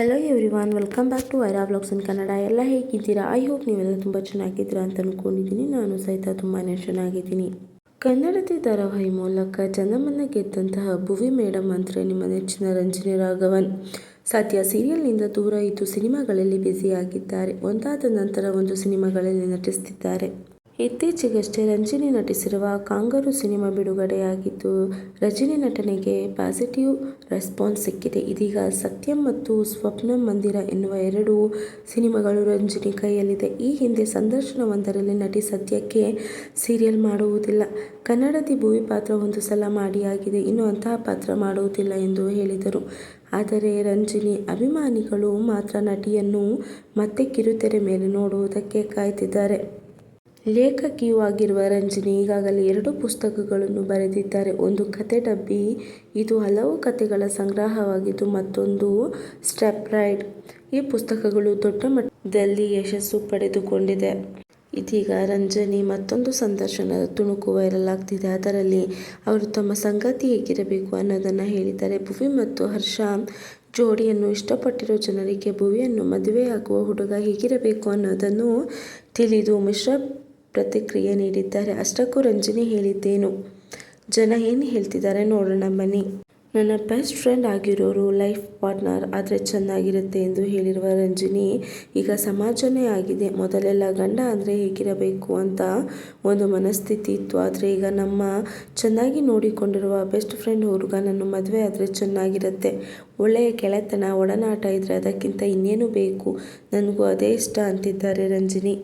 Hello everyone welcome back to Vaira blogs in Kannada ಎಲ್ಲ ಹೇಗಿದ್ದೀರಾ? I hope ನೀವೆಲ್ಲ ತುಂಬ ಚೆನ್ನಾಗಿದ್ದೀರಾ ಅಂತ ಅಂದ್ಕೊಂಡಿದ್ದೀನಿ ನಾನು ಸಹಿತ ತುಂಬಾ ಚೆನ್ನಾಗಿದ್ದೀನಿ. ಕನ್ನಡತಿ ಧಾರಾವಾಹಿ ಮೂಲಕ ಜನಮನ್ನ ಗೆದ್ದಂತಹ ಭುವಿ ಮೇಡಮ್ ಅಂದರೆ ನಿಮ್ಮ ನೆಚ್ಚಿನ ರಂಜನಿ ರಾಘವನ್. ಸದ್ಯ ಸೀರಿಯಲ್ನಿಂದ ದೂರ ಇದ್ದು ಸಿನಿಮಾಗಳಲ್ಲಿ ಬ್ಯುಸಿಯಾಗಿದ್ದಾರೆ ಒಂದಾದ ನಂತರ ಒಂದು ಸಿನಿಮಾಗಳಲ್ಲಿ ನಟಿಸುತ್ತಿದ್ದಾರೆ ಇತ್ತೀಚೆಗಷ್ಟೇ ರಂಜಿನಿ ನಟಿಸಿರುವ ಕಾಂಗರು ಸಿನಿಮಾ ಬಿಡುಗಡೆಯಾಗಿದ್ದು, ರಜಿನಿ ನಟನೆಗೆ ಪಾಸಿಟಿವ್ ರೆಸ್ಪಾನ್ಸ್ ಸಿಕ್ಕಿದೆ. ಇದೀಗ ಸತ್ಯಂ ಮತ್ತು ಸ್ವಪ್ನಂ ಮಂದಿರ ಎನ್ನುವ ಎರಡು ಸಿನಿಮಾಗಳು ರಂಜಿನಿ ಕೈಯಲ್ಲಿದೆ. ಈ ಹಿಂದೆ ಸಂದರ್ಶನವೊಂದರಲ್ಲಿ ನಟಿ ಸದ್ಯಕ್ಕೆ ಸೀರಿಯಲ್ ಮಾಡುವುದಿಲ್ಲ. ಕನ್ನಡದಿ ಭೂಮಿ ಪಾತ್ರ ಒಂದು ಸಲ ಮಾಡಿಯಾಗಿದೆ. ಇನ್ನು ಅಂತಹ ಪಾತ್ರ ಮಾಡುವುದಿಲ್ಲ ಎಂದು ಹೇಳಿದರು. ಆದರೆ ರಂಜಿನಿ ಅಭಿಮಾನಿಗಳು ಮಾತ್ರ ನಟಿಯನ್ನು ಮತ್ತೆ ಕಿರುತೆರೆ ಮೇಲೆ ನೋಡುವುದಕ್ಕೆ ಕಾಯ್ತಿದ್ದಾರೆ. ಲೇಖಕಿಯೂ ಆಗಿರುವ ರಂಜಿನಿ ಈಗಾಗಲೇ ಎರಡು ಪುಸ್ತಕಗಳನ್ನು ಬರೆದಿದ್ದಾರೆ. ಒಂದು ಕತೆ ಡಬ್ಬಿ, ಇದು ಹಲವು ಕತೆಗಳ ಸಂಗ್ರಹವಾಗಿದ್ದು ಮತ್ತೊಂದು ಸ್ಟೆಪ್ ರೈಡ್ ಈ ಪುಸ್ತಕಗಳು ದೊಡ್ಡ ಮಟ್ಟದಲ್ಲಿ ಯಶಸ್ಸು ಪಡೆದುಕೊಂಡಿದೆ. ಇದೀಗ ರಂಜನಿ ಮತ್ತೊಂದು ಸಂದರ್ಶನದ ತುಣುಕು ವೈರಲ್ ಆಗ್ತಿದೆ ಅದರಲ್ಲಿ ಅವರು ತಮ್ಮ ಸಂಗಾತಿ ಹೇಗಿರಬೇಕು ಅನ್ನೋದನ್ನು ಹೇಳಿದ್ದಾರೆ. ಭುವಿ ಮತ್ತು ಹರ್ಷ ಜೋಡಿಯನ್ನು ಇಷ್ಟಪಟ್ಟಿರೋ ಜನರಿಗೆ ಭುವಿಯನ್ನು ಮದುವೆಯಾಗುವ ಹುಡುಗ ಹೇಗಿರಬೇಕು ಅನ್ನೋದನ್ನು ತಿಳಿದು ಮಿಶ್ರ ಪ್ರತಿಕ್ರಿಯೆ ನೀಡಿದ್ದಾರೆ. ಅಷ್ಟಕ್ಕೂ ರಂಜಿನಿ ಹೇಳಿದ್ದೇನು? ಜನ ಏನು ಹೇಳ್ತಿದ್ದಾರೆ ನೋಡೋಣ ಬನ್ನಿ. ನನ್ನ ಬೆಸ್ಟ್ ಫ್ರೆಂಡ್ ಆಗಿರೋರು ಲೈಫ್ ಪಾರ್ಟ್ನರ್, ಆದರೆ ಚೆನ್ನಾಗಿರುತ್ತೆ ಎಂದು ಹೇಳಿರುವ ರಂಜಿನಿ, ಈಗ ಸಮಾಜನೇ ಆಗಿದೆ. ಮೊದಲೆಲ್ಲ ಗಂಡ ಅಂದರೆ ಹೇಗಿರಬೇಕು ಅಂತ ಒಂದು ಮನಸ್ಥಿತಿ ಇತ್ತು. ಆದರೆ ಈಗ ನಮ್ಮ ಚೆನ್ನಾಗಿ ನೋಡಿಕೊಂಡಿರುವ ಬೆಸ್ಟ್ ಫ್ರೆಂಡ್ ಹುಡುಗ ನನ್ನ ಮದುವೆ ಆದರೆ ಚೆನ್ನಾಗಿರುತ್ತೆ. ಒಳ್ಳೆಯ ಕೆಳೆತನ, ಒಡನಾಟ ಇದ್ದರೆ ಅದಕ್ಕಿಂತ ಇನ್ನೇನು ಬೇಕು? ನನಗೂ ಅದೇ ಇಷ್ಟ ಅಂತಿದ್ದಾರೆ ರಂಜಿನಿ.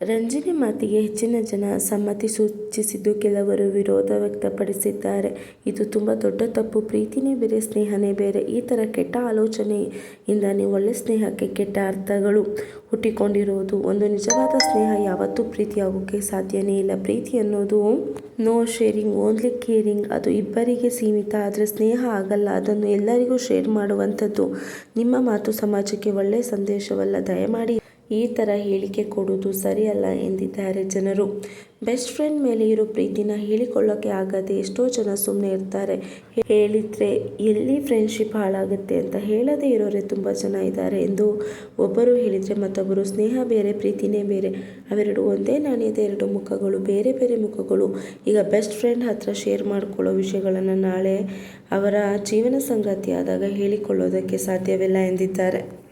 ರಂಜಿನಿ ಮಾತಿಗೆ ಹೆಚ್ಚಿನ ಜನ ಸಮ್ಮತಿ ಸೂಚಿಸಿದ್ದು ಕೆಲವರು ವಿರೋಧ ವ್ಯಕ್ತಪಡಿಸಿದ್ದಾರೆ. ಇದು ತುಂಬ ದೊಡ್ಡ ತಪ್ಪು. ಪ್ರೀತಿನೇ ಬೇರೆ, ಸ್ನೇಹನೇ ಬೇರೆ. ಈ ಥರ ಕೆಟ್ಟ ಆಲೋಚನೆಯಿಂದಾನೇ ಒಳ್ಳೆ ಸ್ನೇಹಕ್ಕೆ ಕೆಟ್ಟ ಅರ್ಥಗಳು ಹುಟ್ಟಿಕೊಂಡಿರುವುದು ಒಂದು ನಿಜವಾದ ಸ್ನೇಹ. ಯಾವತ್ತೂ ಪ್ರೀತಿಯಾಗೋಕ್ಕೆ ಸಾಧ್ಯನೇ ಇಲ್ಲ. ಪ್ರೀತಿ ಅನ್ನೋದು ನೋ ಶೇರಿಂಗ್ ಓನ್ಲಿ ಕೇರಿಂಗ್ ಅದು ಇಬ್ಬರಿಗೆ ಸೀಮಿತ, ಆದರೆ ಸ್ನೇಹ ಆಗಲ್ಲ. ಅದನ್ನು ಎಲ್ಲರಿಗೂ ಶೇರ್ ಮಾಡುವಂಥದ್ದು. ನಿಮ್ಮ ಮಾತು ಸಮಾಜಕ್ಕೆ ಒಳ್ಳೆಯ ಸಂದೇಶವಲ್ಲ. ದಯಮಾಡಿ ಈ ಥರ ಹೇಳಿಕೆ ಕೊಡುವುದು ಸರಿಯಲ್ಲ ಎಂದಿದ್ದಾರೆ ಜನರು. ಬೆಸ್ಟ್ ಫ್ರೆಂಡ್ ಮೇಲೆ ಇರೋ ಪ್ರೀತಿನ ಹೇಳಿಕೊಳ್ಳೋಕ್ಕೆ ಆಗದೆ ಎಷ್ಟೋ ಜನ ಸುಮ್ಮನೆ ಇರ್ತಾರೆ. ಹೇಳಿದರೆ ಎಲ್ಲಿ ಫ್ರೆಂಡ್ಶಿಪ್ ಹಾಳಾಗುತ್ತೆ ಅಂತ ಹೇಳದೇ ಇರೋರೆ ತುಂಬ ಜನ ಇದ್ದಾರೆ ಎಂದು ಒಬ್ಬರು ಹೇಳಿದರೆ ಮತ್ತೊಬ್ಬರು ಸ್ನೇಹ ಬೇರೆ, ಪ್ರೀತಿನೇ ಬೇರೆ. ಅವೆರಡು ಒಂದೇ ನಾಣ್ಯದ ಎರಡು ಮುಖಗಳು, ಬೇರೆ ಬೇರೆ ಮುಖಗಳು. ಈಗ ಬೆಸ್ಟ್ ಫ್ರೆಂಡ್ ಹತ್ರ ಶೇರ್ ಮಾಡಿಕೊಳ್ಳೋ ವಿಷಯಗಳನ್ನು ನಾಳೆ ಅವರ ಜೀವನ ಸಂಗಾತಿ ಆದಾಗ ಹೇಳಿಕೊಳ್ಳೋದಕ್ಕೆ ಸಾಧ್ಯವಿಲ್ಲ ಎಂದಿದ್ದಾರೆ.